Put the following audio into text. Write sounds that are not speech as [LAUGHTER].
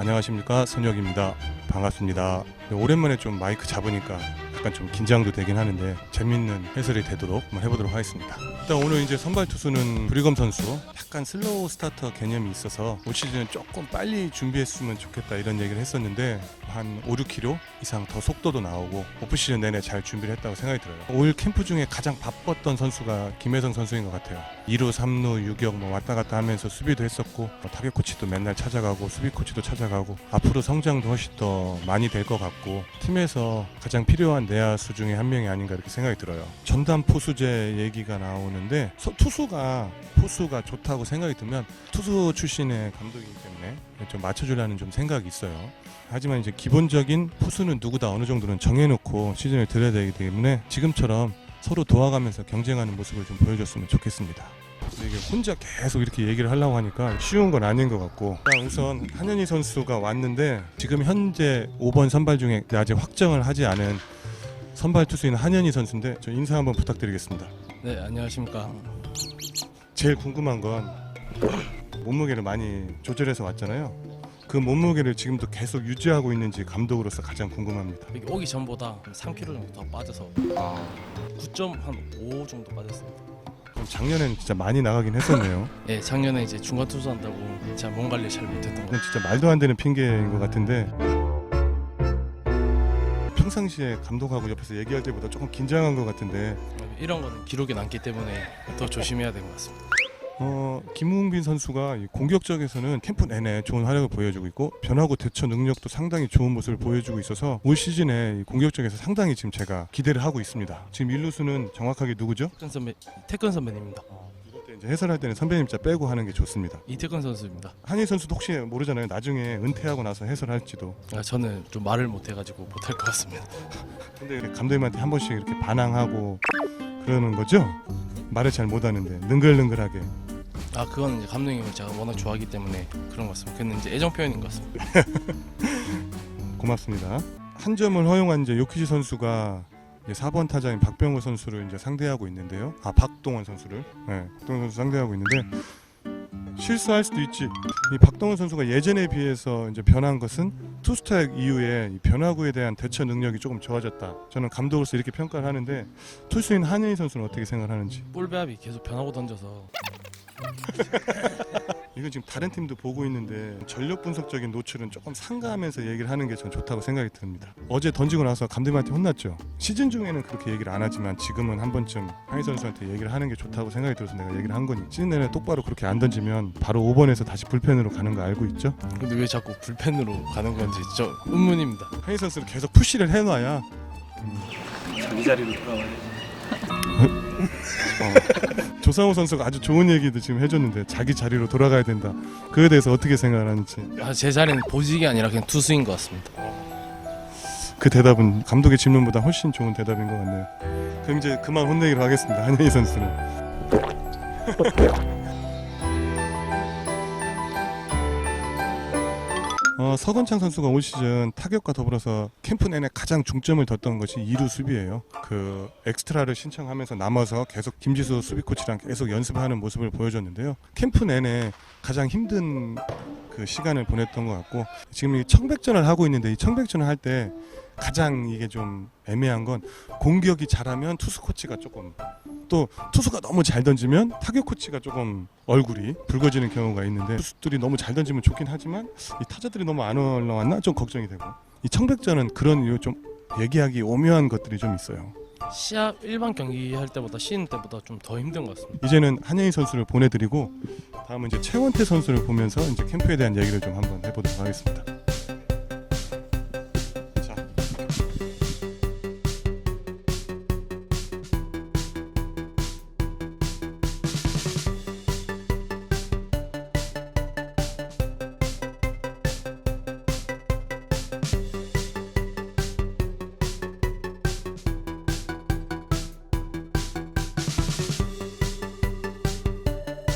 안녕하십니까 선혁입니다. 반갑습니다. 네, 오랜만에 좀 마이크 잡으니까 약간 좀 긴장도 되긴 하는데 재밌는 해설이 되도록 한번 해보도록 하겠습니다. 일단 오늘 이제 선발 투수는 브리검 선수 약간 슬로우 스타터 개념이 있어서 올 시즌은 조금 빨리 준비했으면 좋겠다 이런 얘기를 했었는데 한 5, 6km 이상 더 속도도 나오고 오프 시즌 내내 잘 준비를 했다고 생각이 들어요. 올 캠프 중에 가장 바빴던 선수가 김혜성 선수인 것 같아요. 2루, 3루, 유격 뭐 왔다 갔다 하면서 수비도 했었고 뭐 타격 코치도 맨날 찾아가고 수비 코치도 찾아가고 앞으로 성장도 훨씬 더 많이 될 것 같고 팀에서 가장 필요한 내야수 중에 한 명이 아닌가 이렇게 생각이 들어요. 전담 포수제 얘기가 나오는데 서- 투수가 포수가 좋다고 생각이 들면 투수 출신의 감독이기 때문에 좀 맞춰주려는 좀 생각이 있어요. 하지만 이제 기본적인 포수는 누구다 어느 정도는 정해놓고 시즌을 들여야 되기 때문에 지금처럼 서로 도와가면서 경쟁하는 모습을 좀 보여줬으면 좋겠습니다. 이게 혼자 계속 이렇게 얘기를 하려고 하니까 쉬운 건 아닌 것 같고 우선 한현희 선수가 왔는데 지금 현재 5번 선발 중에 아직 확정을 하지 않은 선발 투수인 한현희 선수인데 저 인사 한번 부탁드리겠습니다. 네 안녕하십니까 제일 궁금한 건 몸무게를 많이 조절해서 왔잖아요. 그 몸무게를 지금도 계속 유지하고 있는지 감독으로서 가장 궁금합니다. 여기 오기 전보다 3kg 정도 더 빠져서 9.5 정도 빠졌습니다 그럼 작년엔 진짜 많이 나가긴 했었네요. [LAUGHS] 네 작년에 이제 중간 투수 한다고 제가 몸 관리 잘 못했던 거 이건 진짜 말도 안 되는 핑계인 것 같은데 평상시에 감독하고 옆에서 얘기할 때보다 조금 긴장한 것 같은데 이런 거는 기록에 남기 때문에 더 조심해야 될것 같습니다 어, 김웅빈 선수가 이 공격적에서는 캠프 내내 좋은 활약을 보여주고 있고 변화구 대처 능력도 상당히 좋은 모습을 보여주고 있어서 올 시즌에 이 공격적에서 상당히 지금 제가 기대를 하고 있습니다. 지금 일루수는 정확하게 누구죠? 태근 선배 태근 선배님입니다 이제 해설할 때는 선배님 자 빼고 하는 게 좋습니다. 이태근 선수입니다 한희 선수도 혹시 모르잖아요. 나중에 은퇴하고 나서 해설할지도. 아, 저는 좀 말을 못해가지고 못할 것 같습니다 근데 감독님한테 한 번씩 이렇게 반항하고 그러는 거죠? 말을 잘 못하는데 능글능글하게. 아 이제 감독님을 제가 워낙 좋아하기 때문에 그런 것 같습니다 그는 이제 애정 표현인 것 같습니다 [LAUGHS] 고맙습니다. 한 점을 허용한 이제 요키지 선수가 이제 4번 타자인 박병호 선수를 이제 상대하고 있는데요. 아 박동원 선수를, 네, 박동원 선수 상대하고 있는데 실수할 수도 있지. 이 박동원 선수가 예전에 비해서 이제 변한 것은 투스타일 이후에 이 변화구에 대한 대처 능력이 조금 좋아졌다. 저는 감독으로서 이렇게 평가를 하는데 투수인 한현희 선수는 어떻게 생각하는지. 볼배합이 계속 변하고 던져서 [LAUGHS] 이건 지금 다른 팀도 보고 있는데 전력 분석적인 노출은 조금 상가하면서 얘기를 하는 게 전 좋다고 생각이 듭니다. 어제 던지고 나서 감독님한테 혼났죠. 시즌 중에는 그렇게 얘기를 안 하지만 지금은 한 번쯤 하이 선수한테 얘기를 하는 게 좋다고 생각이 들어서 내가 얘기를 한 거니. 시즌 내내 똑바로 그렇게 안 던지면 바로 5번에서 다시 불펜으로 가는 거 알고 있죠? 근데 왜 자꾸 불펜으로 가는 건지 저 의문입니다 하이 선수를 계속 푸시를 해놔야 자기 자리로 돌아와야 돼. 조상우 선수가 아주 좋은 얘기도 지금 해줬는데 자기 자리로 돌아가야 된다. 그에 대해서 어떻게 생각하는지 아, 제 자리는 보직이 아니라 그냥 투수인 것 같습니다 그 대답은 감독의 질문보다 훨씬 좋은 대답인 것 같네요. 그럼 이제 그만 혼내기로 하겠습니다. 한현희 선수는. [LAUGHS] 어, 서건창 선수가 올 시즌 타격과 더불어서 캠프 내내 가장 중점을 뒀던 것이 2루 수비예요. 그 엑스트라를 신청하면서 남아서 계속 김지수 수비 코치랑 계속 연습하는 모습을 보여줬는데요. 캠프 내내 가장 힘든 그 시간을 보냈던 것 같고 지금 이 청백전을 하고 있는데 이 청백전을 할 때 가장 이게 좀 애매한 건 공격이 잘하면 투수 코치가 조금 또 투수가 너무 잘 던지면 타격 코치가 조금 얼굴이 붉어지는 경우가 있는데 투수들이 너무 잘 던지면 좋긴 하지만 이 타자들이 너무 안 올라왔나 좀 걱정이 되고 이 청백전은 그런 좀 얘기하기 오묘한 것들이 좀 있어요. 시합 일반 경기 할 때보다 쉬는 때보다 좀 더 힘든 것 같습니다 이제는 한예희 선수를 보내드리고 다음은 이제 최원태 선수를 보면서 이제 캠프에 대한 얘기를 좀 한번 해보도록 하겠습니다.